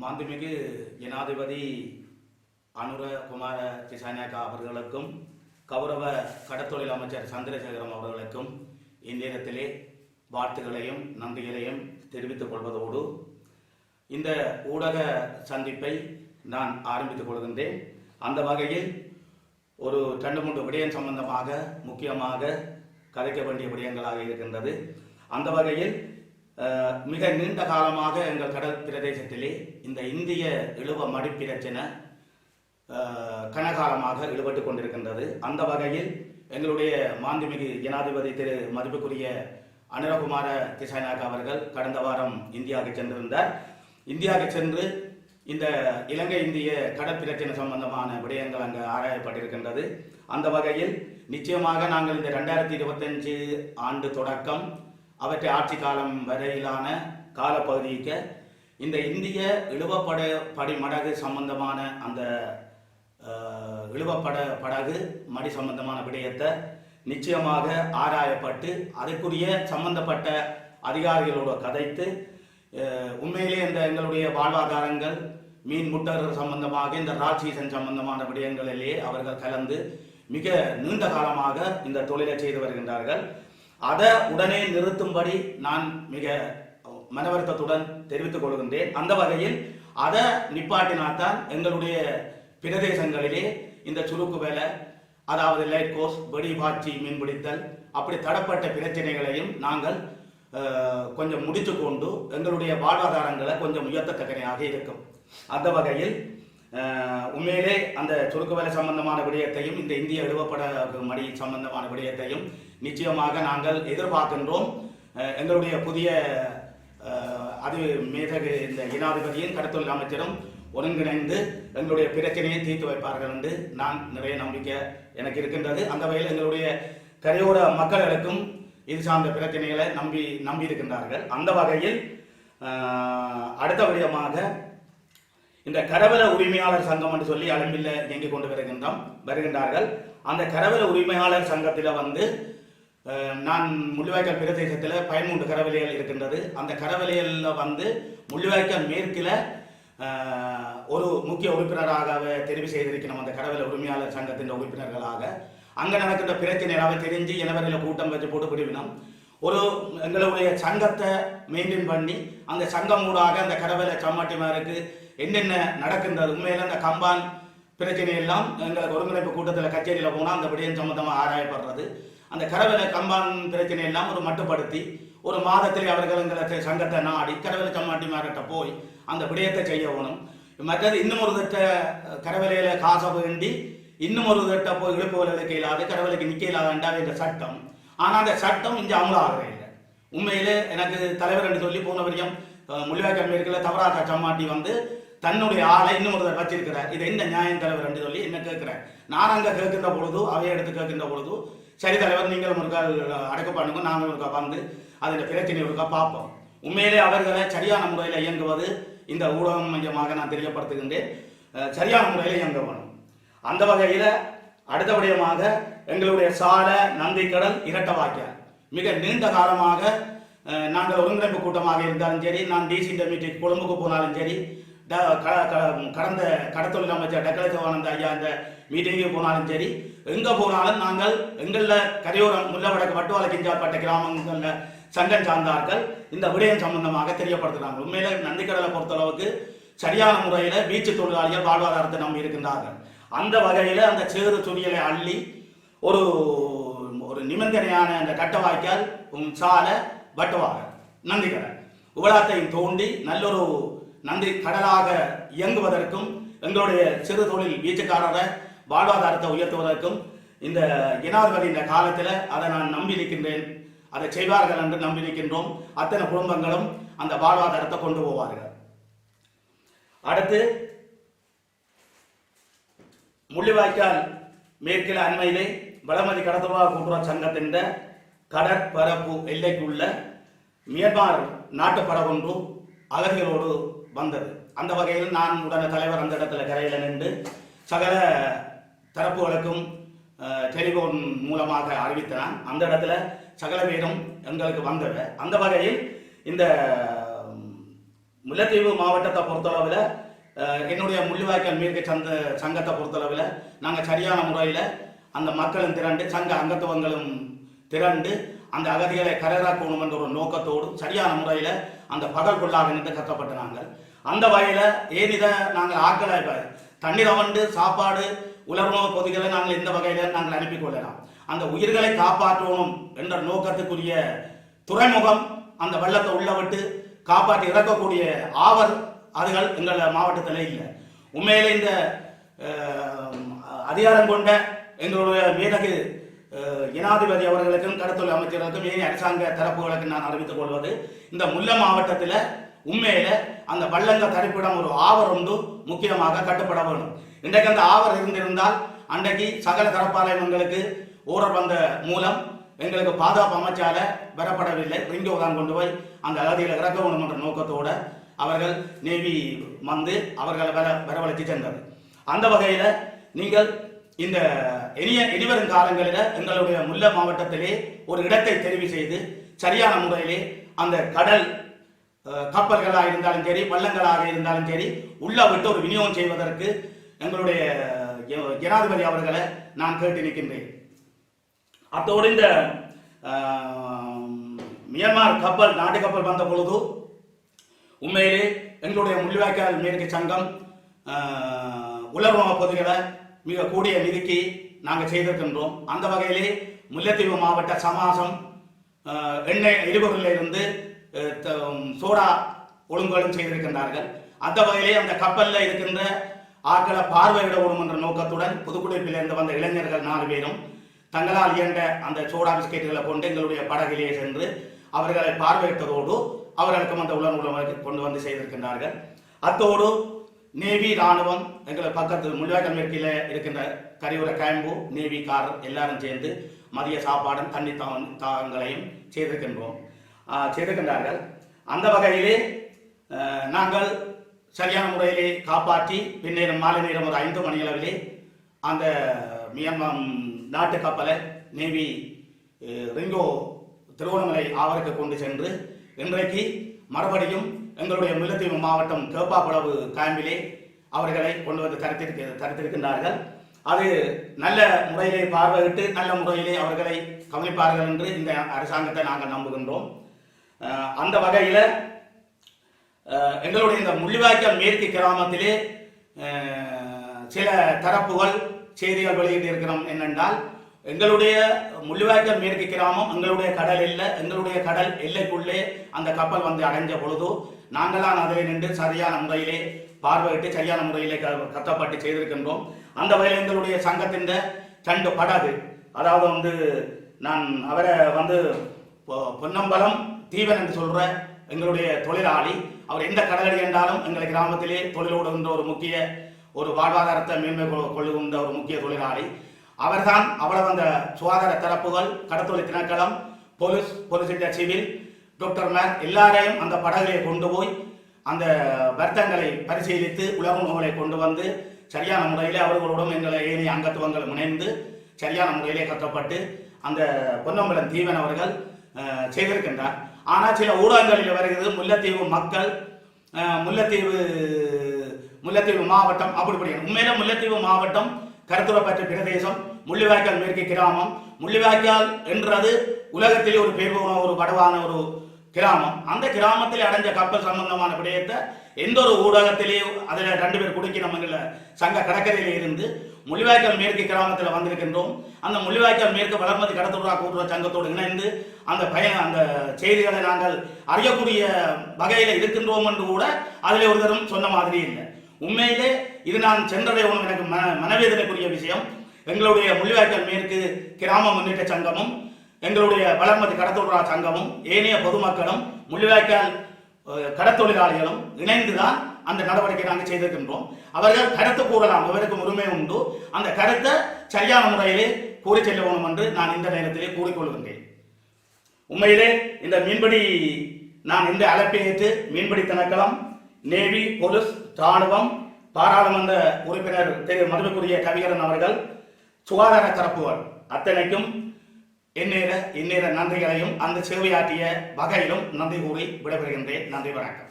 மாண்புமிகு ஜனாதிபதி அனுர குமார திசாநாயக்கா அவர்களுக்கும் கௌரவ கடத்தொழில் அமைச்சர் சந்திரசேகரம் அவர்களுக்கும் இந்நேரத்திலே வாழ்த்துக்களையும் நன்றிகளையும் தெரிவித்துக் கொள்வதோடு இந்த ஊடக சந்திப்பை நான் ஆரம்பித்துக் கொள்கின்றேன். அந்த வகையில் ஒரு ரெண்டு மூன்று விடயம் சம்பந்தமாக முக்கியமாக கதைக்க வேண்டிய விடயங்களாக இருக்கின்றது. அந்த வகையில் மிக நீண்ட காலமாக எங்கள் கடல் பிரதேசத்திலே இந்த இந்திய இழுவ மடி பிரச்சனை கனகாலமாக இழுபட்டு கொண்டிருக்கின்றது. அந்த வகையில் எங்களுடைய மாண்புமிகு ஜனாதிபதி திரு மதிப்புக்குரிய அனுரகுமார திசாநாயக் அவர்கள் கடந்த வாரம் இந்தியாவுக்கு சென்றிருந்தார். இந்தியாவுக்கு சென்று இந்த இலங்கை இந்திய கடற்பிரச்சனை சம்பந்தமான விடயங்கள் அங்கு ஆராயப்பட்டிருக்கின்றது. அந்த வகையில் நிச்சயமாக நாங்கள் இந்த ரெண்டாயிரத்தி இருபத்தஞ்சு ஆண்டு தொடக்கம் அவற்றை ஆட்சி காலம் வரையிலான காலப்பகுதிக்கு இந்த இந்திய இழுவப்பட படி மடகு சம்பந்தமான அந்த இழுவப்பட படகு மடி சம்பந்தமான விடயத்தை நிச்சயமாக ஆராயப்பட்டு அதற்குரிய சம்பந்தப்பட்ட அதிகாரிகளோடு கதைத்து உண்மையிலே இந்த எங்களுடைய வாழ்வாதாரங்கள் மீன் முட்டர்கள் சம்பந்தமாக இந்த ராட்சீசன் சம்பந்தமான விடயங்களிலேயே அவர்கள் கலந்து மிக நீண்ட காலமாக இந்த தொழிலை செய்து வருகின்றார்கள். அதை உடனே நிறுத்தும்படி நான் மிக மனவருத்தத்துடன் தெரிவித்துக் கொள்கின்றேன். அந்த வகையில் அதை நிப்பாட்டினால்தான் எங்களுடைய பிரதேசங்களிலே இந்த சுருக்கு வேலை அதாவது லைட் கோஸ் வெடிபாட்சி மீன்பிடித்தல் அப்படி தடப்பட்ட பிரச்சனைகளையும் நாங்கள் கொஞ்சம் முடித்து கொண்டு எங்களுடைய வாழ்வாதாரங்களை கொஞ்சம் உயர்த்தத்தக்கனையாக இருக்கும். அந்த வகையில் உண்மையிலே அந்த சுருக்கு வேலை சம்பந்தமான விடயத்தையும் இந்த இந்திய எழுவப்பட மடி சம்பந்தமான விடயத்தையும் நிச்சயமாக நாங்கள் எதிர்பார்க்கின்றோம். எங்களுடைய புதிய அது மேதகு இந்த ஜனாதிபதியும் கடத்தொழில் அமைச்சரும் ஒருங்கிணைந்து எங்களுடைய பிரச்சனையை தீர்த்து வைப்பார்கள் என்று நான் நிறைய நம்பிக்கை எனக்கு இருக்கின்றது. அந்த வகையில் எங்களுடைய கரையோர மக்களுக்கும் இது சார்ந்த பிரச்சனைகளை நம்பி நம்பி இருக்கின்றார்கள் அந்த வகையில் அடுத்த விடயமாக இந்த கரவல உரிமையாளர் சங்கம் என்று சொல்லி அலம்பில் இயங்கிக் கொண்டு வருகின்றோம் வருகின்றார்கள். அந்த கரவல உரிமையாளர் சங்கத்தில் வந்து நான் முள்ளிவாய்க்கால் பிரதேசத்தில் பதிமூன்று கரவலைகள் இருக்கின்றது. அந்த கரவலைகளில் வந்து முள்ளிவாய்க்கால் மேற்கில் ஒரு முக்கிய உறுப்பினராக தெரிவு செய்திருக்கிறோம் அந்த கடவுள உரிமையாளர் சங்கத்தின் உறுப்பினர்களாக. அங்கே நடக்கின்ற பிரச்சனையாக தெரிஞ்சு இனவரையில் கூட்டம் வச்சு போட்டு பிடிவினோம் ஒரு எங்களுடைய சங்கத்தை மெயின்டைன் பண்ணி அந்த சங்கம் ஊடாக அந்த கடவுளை சம்மாட்டிமாருக்கு என்னென்ன நடக்கின்றது? உண்மையில அந்த கம்பான் பிரச்சனை எல்லாம் எங்களுக்கு ஒருங்கிணைப்பு கூட்டத்தில் கச்சேரியில் போனால் அந்த விடயம் சம்மந்தமாக ஆராயப்படுறது. அந்த கரவலை கம்பான் பிரச்சனை எல்லாம் ஒரு மட்டுப்படுத்தி ஒரு மாதத்தில் அவர்கள் எங்களை சங்கத்தை நாடி கடவிலை சம்மாட்டி மாறிட்ட போய் அந்த விடயத்தை செய்ய வேணும். மற்றது இன்னும் ஒரு திட்ட கரவலையில் காசை வேண்டி இன்னும் ஒரு திட்ட போய் இழுப்பு விலைக்கு இல்லாது கரவலைக்கு நிற்க இல்லாதண்டா என்ற சட்டம். ஆனால் அந்த சட்டம் இங்கே அமலாகவே இல்லை. உண்மையிலே எனக்கு தலைவர் என்று சொல்லி போன வரையும் முள்ளிவாய்க்கால் மேற்குல தவறாக சம்மாட்டி வந்து தன்னுடைய ஆளை இன்னும் ஒரு வச்சிருக்கிறார் இது என்ன நியாயம் தலைவர் என்று சொல்லி என்ன கேட்கிறேன் நான் அங்கே கேட்கின்ற பொழுது அவையை எடுத்து கேட்கின்ற பொழுது சரி தலைவர் நீங்களும் ஒருக்கா அடக்க பண்ணுங்க நாங்களும் ஒருக்கா வந்து அதில் பிரச்சனை ஒருக்கா பார்ப்போம். உண்மையிலே அவர்களை சரியான முறையில் இயங்குவது இந்த ஊடகம் மையமாக நான் தெரியப்படுத்துகின்றேன். சரியான முறையில் இயங்க வேணும் அந்த வகையில் அடுத்தபடியமாக எங்களுடைய சால நந்திக்கடல் இரட்ட வாய்க்கால் மிக நீண்ட காலமாக நாங்கள் ஒருங்கிணைப்பு கூட்டமாக இருந்தாலும் சரி நான் டிசி மீட்டிங் கொழும்புக்கு போனாலும் சரி கடந்த கடத்தொழில் அமைச்சர் டக்கலை சிவானந்த ஐயா அந்த மீட்டிங்கு போனாலும் சரி எங்கே போனாலும் நாங்கள் எங்களில் கரையோரம் முல்லவடக்கு வட்டுவாள கிஞ்சாப்பட்ட கிராமங்களில் சங்கம் சார்ந்தார்கள். இந்த விடயம் சம்பந்தமாக தெரியப்படுத்துகிறாங்க உண்மையில நந்திக்கடலை பொறுத்தளவுக்கு சரியான முறையில் வீச்சு தொழிலாளிகள் வாழ்வாதாரத்தை நம்பி இருக்கின்றார்கள். அந்த வகையில் அந்த சேறு துணியலை அள்ளி ஒரு ஒரு நிபந்தனையான அந்த கட்டவாய்க்கால் வாய்க்கால் சாலை வட்டுவாக நந்திக்கடல். உபலாத்தையும் தோண்டி நல்லொரு நன்றி கடலாக இயங்குவதற்கும் எங்களுடைய சிறு தொழில் வீச்சுக்காரரை வாழ்வாதாரத்தை உயர்த்துவதற்கும் இந்த ஜனாதிபதி இந்த காலத்தில் அதை நான் நம்பி நிற்கின்றேன் அதை செய்வார்கள் என்று நம்பி நிற்கின்றோம் அத்தனை குடும்பங்களும் அந்த வாழ்வாதாரத்தை கொண்டு போவார்கள். அடுத்து முள்ளிவாய்க்கால் மேற்கில் அண்மையிலே வளமதி கடத்தொழிலாளர் கூட்டுறவு சங்கத்தின் கடற்பரப்பு எல்லைக்குள்ள மியான்மர் நாட்டுப்பட ஒன்று அகதிகளோடு வந்தது. அந்த வகையில் நான் உடனே தலைவர் அந்த இடத்துல கரையில் நின்று சகல தரப்புகளுக்கும் டெலிஃபோன் மூலமாக அறிவித்தான். அந்த இடத்துல சகல பேரும் எங்களுக்கு வந்தது. அந்த வகையில் இந்த முல்லைத்தீவு மாவட்டத்தை பொறுத்தளவில் என்னுடைய முள்ளிவாய்க்கால் மேற்கு சந்த சங்கத்தை பொறுத்தளவில் நாங்கள் சரியான முறையில் அந்த மக்களும் திரண்டு சங்க அங்கத்துவங்களும் திரண்டு அந்த அகதிகளை கரையாக்கணும் என்ற ஒரு நோக்கத்தோடும் சரியான முறையில் அந்த பகல் நின்று கஷ்டப்பட்ட நாங்கள் அந்த வகையில் ஏன் நாங்கள் ஆட்களை தண்ணீரை வந்து சாப்பாடு உலர்ணவு பொதிகளை நாங்கள் இந்த வகையில் நாங்கள் அனுப்பி கொள்ளலாம். அந்த உயிர்களை காப்பாற்றணும் என்ற நோக்கத்துக்குரிய துறைமுகம் அந்த வெள்ளத்தை உள்ள விட்டு காப்பாற்றி இறக்கக்கூடிய ஆவர் அதுகள் எங்கள் மாவட்டத்தில் இல்லை. உண்மையிலே இந்த அதிகாரம் கொண்ட எங்களுடைய மேலகு ஜனாதிபதி அவர்களுக்கும் கடத்தொழில் அமைச்சர்களுக்கும் ஏனைய அரசாங்க தரப்புகளுக்கு நான் அறிவித்துக் கொள்வது இந்த முல்லை மாவட்டத்தில் உண்மையில அந்த வள்ளங்க தரிப்பிடம் ஒரு ஆவர் ஒன்று முக்கியமாக கட்டுப்பட வேண்டும். இன்றைக்கு அந்த ஆவர் இருந்திருந்தால் அன்றைக்கு சகல தரப்பாளையம் எங்களுக்கு ஊரர் வந்த மூலம் எங்களுக்கு பாதுகாப்பு அமைச்சால பெறப்படவில்லை. ரிங்கோ தான் கொண்டு போய் அந்த அகதியில் இறக்க வேண்டும் என்ற நோக்கத்தோடு அவர்கள் நேவி வந்து அவர்களை வர வரவழைத்து சென்றது. அந்த வகையில் நீங்கள் இந்த இனிய இனிவரும் காலங்களில் எங்களுடைய முல்லை மாவட்டத்திலே ஒரு இடத்தை தெரிவு செய்து சரியான முறையிலே அந்த கடல் கப்பல்களாக இருந்தாலும் சரி வள்ளங்களாக இருந்தாலும் சரி உள்ள விட்டு ஒரு விநியோகம் செய்வதற்கு எங்களுடைய ஜனாதிபதி அவர்களை நான் கேட்டு நிற்கின்றேன். அத்தோடு இந்த மியான்மர் கப்பல் நாட்டு கப்பல் வந்த பொழுது உண்மையிலே எங்களுடைய முள்ளிவாய்க்கால் மேற்கு சங்கம் உலக உலர்வ பொதுகளை மிக கூடிய நிதிக்கு நாங்கள் செய்திருக்கின்றோம். அந்த வகையிலே முல்லைத்தீவு மாவட்ட சமாசம் எண்ணெய் எரிபொருளில் இருந்து த- சோடா ஒழுங்குகளும் செய்திருக்கின்றார்கள். அந்த வகையிலே அந்த கப்பலில் இருக்கின்ற ஆட்களை பார்வையிட வேண்டும் என்ற நோக்கத்துடன் புதுக்குடிப்பிலிருந்து வந்த இளைஞர்கள் நாலு பேரும் தங்களால் இயன்ற அந்த சோடா பிஸ்கெட்டுகளை கொண்டு எங்களுடைய படகிலே சென்று அவர்களை பார்வையிட்டதோடு அவர்களுக்கும் அந்த உலர் உணவுக்கு கொண்டு வந்து செய்திருக்கின்றார்கள். அத்தோடு நேவி ராணுவம் எங்களை பக்கத்து முள்ளிவாய்க்கல் மேற்கில் இருக்கின்ற கரிவுர கேம்பு நேவி கார் எல்லாரும் சேர்ந்து மதிய சாப்பாடும் தண்ணி தா- தாகங்களையும் செய்திருக்கின்றோம். செய்திருக்கின்றார்கள். அந்த வகையிலே நாங்கள் சரியான முறையிலே காப்பாற்றி பின்னேறும் மாலை நேரம் ஒரு ஐந்து மணி அளவிலே அந்த மியான்மர் நாட்டு கப்பலை நேவி ரிங்கோ திருவண்ணாமலை ஆவருக்கு கொண்டு சென்று இன்றைக்கு மறுபடியும் எங்களுடைய முல்லைத்தீவு மாவட்டம் கேப்பாப்புலவு கேம்பிலே அவர்களை கொண்டு வந்து தரித்திருக்க தரத்திருக்கின்றார்கள். அது நல்ல முறையிலே பார்வையிட்டு நல்ல முறையிலே அவர்களை கவனிப்பார்கள் என்று இந்த அரசாங்கத்தை நாங்கள் நம்புகின்றோம். அந்த வகையில் எங்களுடைய இந்த முள்ளிவாய்க்கால் மேற்கு கிராமத்திலே சில தரப்புகள் செய்திகள் வெளியிட்டு இருக்கிறோம் என்னென்றால் எங்களுடைய முள்ளிவாய்க்கால் மேற்கு கிராமம் எங்களுடைய கடல் இல்லை எங்களுடைய கடல் எல்லைக்குள்ளே அந்த கப்பல் வந்து அடைஞ்ச பொழுது நாங்களாம் அதில் நின்று சரியான முறையிலே பார்வையிட்டு சரியான முறையிலே க- செய்திருக்கின்றோம். அந்த வகையில் எங்களுடைய சங்கத்தின் ரெண்டு படகு அதாவது வந்து நான் அவரை வந்து பொ- பொன்னம்பலம் தீவன் என்று சொல்கிற எங்களுடைய தொழிலாளி அவர் எந்த கடலடி என்றாலும் எங்கள் கிராமத்திலே தொழிலோடுகின்ற ஒரு முக்கிய ஒரு வாழ்வாதாரத்தை மேன்மை கொ- கொள்ளுகின்ற ஒரு முக்கிய தொழிலாளி. அவர்தான் அவ்வளவு அந்த சுகாதார தரப்புகள் கடத்தொழில் திணைக்களம் police police civil doctor man எல்லாரையும் அந்த படகுகளை கொண்டு போய் அந்த வருத்தங்களை பரிசீலித்து உலக முகங்களை கொண்டு வந்து சரியான முறையிலே அவர்களுடன் எங்களை ஏனைய அங்கத்துவங்கள் இணைந்து சரியான முறையிலே கட்டப்பட்டு அந்த பொன்னம்பலம் தீவன் அவர்கள் செய்திருக்கின்றார். ஆனால் சில ஊடகங்களில் வருகிறது முல்லைத்தீவு மக்கள் முல்லைத்தீவு முல்லைத்தீவு மாவட்டம் அப்படி உண்மையில முல்லைத்தீவு மாவட்டம் கருத்துரப்பற்ற பிரதேசம் முள்ளிவாய்க்கால் மேற்கு கிராமம். முள்ளிவாய்க்கால் என்றது உலகத்திலே ஒரு பேர் போன ஒரு வடவான ஒரு கிராமம். அந்த கிராமத்தில் அடைஞ்ச கப்பல் சம்பந்தமான விடயத்தை எந்த ஒரு ஊடகத்திலேயும் அதில் ரெண்டு பேர் குடுக்கி நம்மங்கள சங்க கடற்கரையில இருந்து முள்ளிவாய்க்கால் மேற்கு கிராமத்தில் வந்திருக்கின்றோம். அந்த முள்ளிவாய்க்கால் மேற்கு வளர்மதி கடத்துறா கூட்டுறவு சங்கத்தோடு இணைந்து அந்த பயண அந்த செய்திகளை நாங்கள் அறியக்கூடிய வகையில் இருக்கின்றோம் என்று கூட அதில் ஒரு தரம் சொன்ன மாதிரி இல்லை. உண்மையிலே இது நான் சென்றடையணும் எனக்கு மன மனவேதனைக்குரிய விஷயம். எங்களுடைய முள்ளிவாய்க்கால் மேற்கு கிராம முன்னேற்ற சங்கமும் எங்களுடைய வளர்மதி கடத்தொழிலா சங்கமும் ஏனைய பொதுமக்களும் முள்ளிவாய்க்கால் கடத்தொழிலாளிகளும் இணைந்து தான் அந்த நடவடிக்கை நாங்கள் செய்திருக்கின்றோம். அவர்கள் கருத்து கூறலாம் அவருக்கும் உரிமை உண்டு. அந்த கருத்தை சரியான முறையிலே கூறி செல்ல வேண்டும் என்று நான் இந்த நேரத்திலே கூறிக்கொள்கின்றேன். உண்மையிலே இந்த மீன்பிடி நான் இந்த அழைப்பை ஏற்று மீன்பிடி திணைக்களம் நேவி போலீஸ் ராணுவம் பாராளுமன்ற உறுப்பினர் திரு. மதுரைக்குரிய கவிகரன் அவர்கள் சுகாதார தரப்புகள். அத்தனைக்கும் எந்நேர இந்நேர நன்றிகளையும் அந்த சேவையாற்றிய வகையிலும் நன்றி கூறி விடைபெறுகின்றேன். நன்றி வணக்கம்.